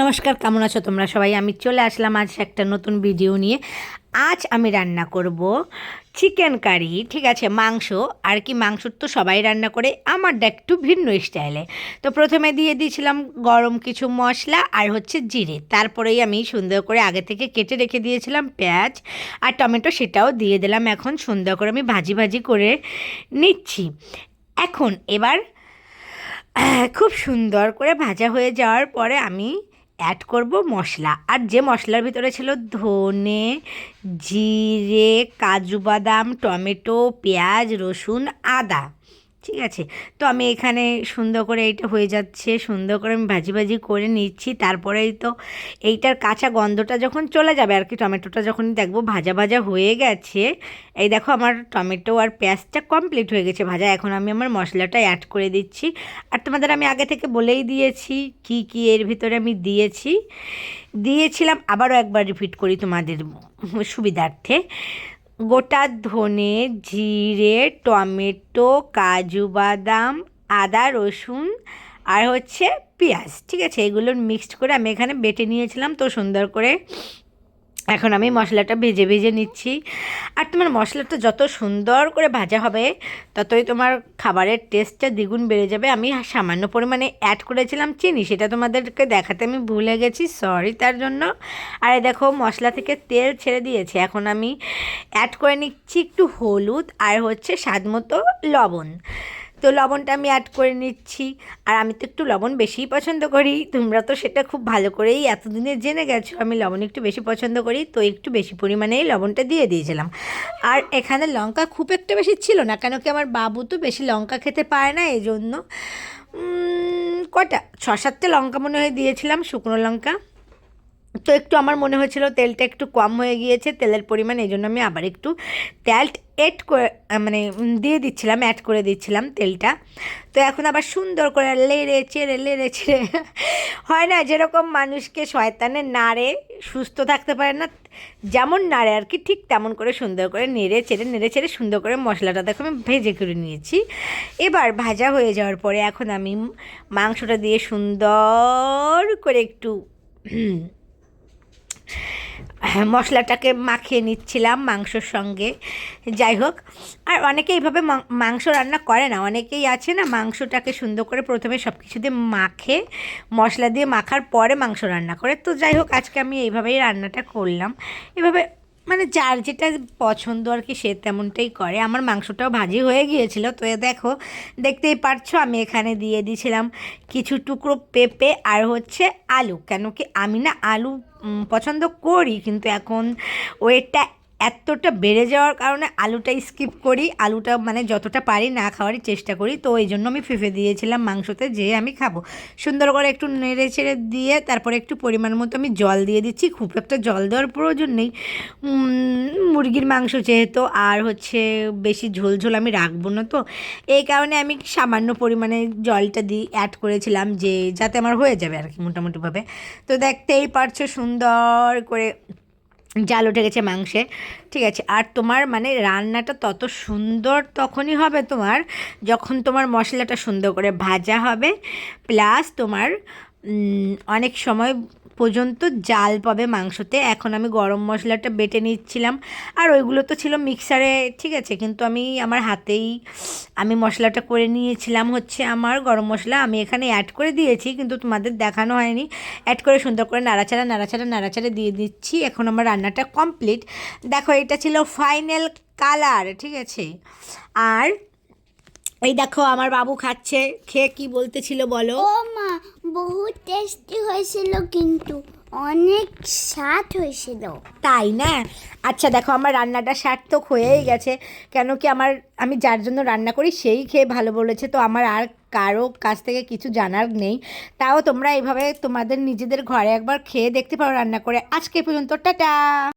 নমস্কার, কেমন আছো তোমরা সবাই? আমি চলে আসলাম আজ একটা নতুন ভিডিও নিয়ে। আজ আমি রান্না করব চিকেন কারি ঠিক আছে? মাংস, আর কি মাংস তো সবাই রান্না করে আমারটা একটু ভিন্ন স্টাইলে তো প্রথমে দিয়ে দিয়েছিলাম গরম কিছু মশলা আর হচ্ছে জিরে। তারপরেই আমি সুন্দর করে আগে থেকে কেটে রেখে দিয়েছিলাম পেঁয়াজ আর টমেটো, সেটাও দিয়ে দিলাম। এখন সুন্দর করে আমি ভাজি ভাজি করে নিচ্ছি। এখন এবার, খুব সুন্দর করে ভাজা হয়ে যাওয়ার পরে আমি অ্যাড করব মশলা। আর যে মশলার ভিতরে ছিল ধনে, জিরে, কাজু বাদাম, টমেটো, পেঁয়াজ, রসুন, আদা। ঠিক আছে? তো আমি এখানে সুন্দর করে এইটা হয়ে যাচ্ছে, সুন্দর করে আমি ভাজি ভাজি করে নিচ্ছি। তারপরেই তো এইটার কাঁচা গন্ধটা যখন চলে যাবে, আর কি টমেটোটা যখন দেখব ভাজা ভাজা হয়ে গেছে, এই দেখো আমার টমেটো আর পেঁয়াজটা কমপ্লিট হয়ে গেছে ভাজা। এখন আমি আমার মশলাটা অ্যাড করে দিচ্ছি। আর তোমাদের আমি আগে থেকে বলেই দিয়েছি কি কি এর ভিতরে আমি দিয়েছি। দিয়েছিলাম, আবারও একবার রিপিট করি তোমাদের সুবিধার্থে। গোটা ধনে, জিরে, টমেটো, কাজু বাদাম, আদা, রসুন আর হচ্ছে পেঁয়াজ। ঠিক আছে, এগুলো মিক্সড করে আমি এখানে বেটে নিয়েছিলাম তো সুন্দর করে। এখন আমি মশলাটা ভেজে ভেজে নিচ্ছি। আর তোমার মশলাটা যত সুন্দর করে ভাজা হবে ততই তোমার খাবারের টেস্টটা দ্বিগুণ বেড়ে যাবে। আমি সামান্য পরিমাণে অ্যাড করেছিলাম চিনি সেটা তোমাদেরকে দেখাতে আমি ভুলে গেছি সরি তার জন্য। আর এই দেখো মশলা থেকে তেল ছেড়ে দিয়েছে। এখন আমি অ্যাড করে নিচ্ছি একটু হলুদ আর হচ্ছে স্বাদ মতো লবণ। তো লবণটা আমি অ্যাড করে নিচ্ছি। আর আমি তো একটু লবণ বেশিই পছন্দ করি। তোমরা তো সেটা খুব ভালো করেই এতদিনে জেনে গেছো। আমি লবণ একটু বেশি পছন্দ করি, তো একটু বেশি পরিমাণেই লবণটা দিয়ে দিয়েছিলাম। আর এখানে লঙ্কা খুব একটা বেশি ছিল না, কেন কি আমার বাবু তো বেশি লঙ্কা খেতে পারে না এই জন্য কটা? ছ, সাতটা লঙ্কা মনে হয় দিয়েছিলাম, শুকনো লঙ্কা। তো একটু আমার মনে হয়েছিল তেলটা একটু কম হয়ে গিয়েছে, তেলের পরিমাণ এই জন্য আমি আবার একটু তেল এড করে মানে দিয়ে দিচ্ছিলাম অ্যাড করে দিচ্ছিলাম তেলটা। তো এখন আবার সুন্দর করে লেড়ে, চেড়ে লেড়ে, চেড়ে। হয় না, যেরকম মানুষকে শয়তানে নাড়ে, সুস্থ থাকতে পারে না, যেমন নাড়ে আর কি, ঠিক তেমন করে সুন্দর করে নেড়ে, চেড়ে নেড়ে, চেড়ে সুন্দর করে মশলাটা দেখো আমি ভেজে করে নিয়েছি। এবার ভাজা হয়ে যাওয়ার পরে এখন আমি মাংসটা দিয়ে সুন্দর করে একটু মশলাটাকে মাখিয়ে নিচ্ছিলাম মাংসর সঙ্গে। যাই হোক, আর অনেকে এইভাবে মাংস রান্না করে না। অনেকেই আছে না, মাংসটাকে সুন্দর করে প্রথমে সব কিছু দিয়ে মাখে, মশলা দিয়ে মাখার পরে মাংস রান্না করে। তো যাই হোক, আজকে আমি এইভাবেই রান্নাটা করলাম। এভাবে মানে যার যেটা পছন্দ আর কি সে তেমনটাই করে। আমার মাংসটাও ভাজি হয়ে গিয়েছিল। তো এ দেখো, দেখতেই পারছ আমি এখানে দিয়ে দিয়েছিলাম কিছু টুকরো পেঁপে আর হচ্ছে আলু। কেন কি আমি না আলু পছন্দ করি, কিন্তু এখন ওয়েটটা এতটা বেড়ে যাওয়ার কারণে আলুটা স্কিপ করি। আলুটা মানে যতটা পারি না খাওয়ারই চেষ্টা করি। তো এই জন্য আমি ফেফে দিয়েছিলাম মাংসতে যে আমি খাব। সুন্দর করে একটু নেড়ে ছেড়ে দিয়ে তারপরে একটু পরিমাণ মতো আমি জল দিয়ে দিচ্ছি। খুব একটা জল দেওয়ার প্রয়োজন নেই। মুরগির মাংস যেহেতু, আর হচ্ছে বেশি ঝোল ঝোল আমি রাখব না তো। এই কারণে আমি সামান্য পরিমাণে জলটা দিই অ্যাড করেছিলাম যে যাতে আমার হয়ে যাবে আর কি মোটামুটিভাবে। তো দেখতেই পারছ সুন্দর করে জাল উঠে গেছে মাংসে। ঠিক আছে, আর তোমার মানে রান্নাটা তত সুন্দর তখনই হবে তোমার যখন তোমার মশলাটা সুন্দর করে ভাজা হবে প্লাস তোমার অনেক সময় পর্যন্ত জাল পাবে মাংসতে। এখন আমি গরম মশলাটা বেটে নিচ্ছিলাম। আর ওইগুলো তো ছিল মিক্সারে ঠিক আছে, কিন্তু আমি আমার হাতেই আমি মশলাটা করে নিয়েছিলাম হচ্ছে আমার গরম মশলা। আমি এখানে অ্যাড করে দিয়েছি, কিন্তু তোমাদের দেখানো হয়নি। অ্যাড করে সুন্দর করে নাড়াচাড়া নাড়াচাড়া নাড়াচাড়া দিয়ে দিচ্ছি। এখন আমার রান্নাটা কমপ্লিট দেখো, এটা ছিল ফাইনাল কালার ঠিক আছে? আর এই দেখো, আমার বাবু খাচ্ছে। খেয়ে কি বলতেছিল বলো? ও মা বহুত টেস্টি হয়েছিল কিন্তু অনেক স্বাদ হয়েছিল। তাই না? আচ্ছা দেখো, আমার রান্নাটা সার্থক হয়েই গেছে। কেন কি আমার, আমি যার জন্য রান্না করি সেই খেয়ে ভালো বলেছে। তো আমার আর কারও কাছ থেকে কিছু জানার নেই। তাও তোমরা এইভাবে তোমাদের নিজেদের ঘরে একবার খেয়ে দেখতে পারো রান্না করে। আজকে পর্যন্ত, টাটা!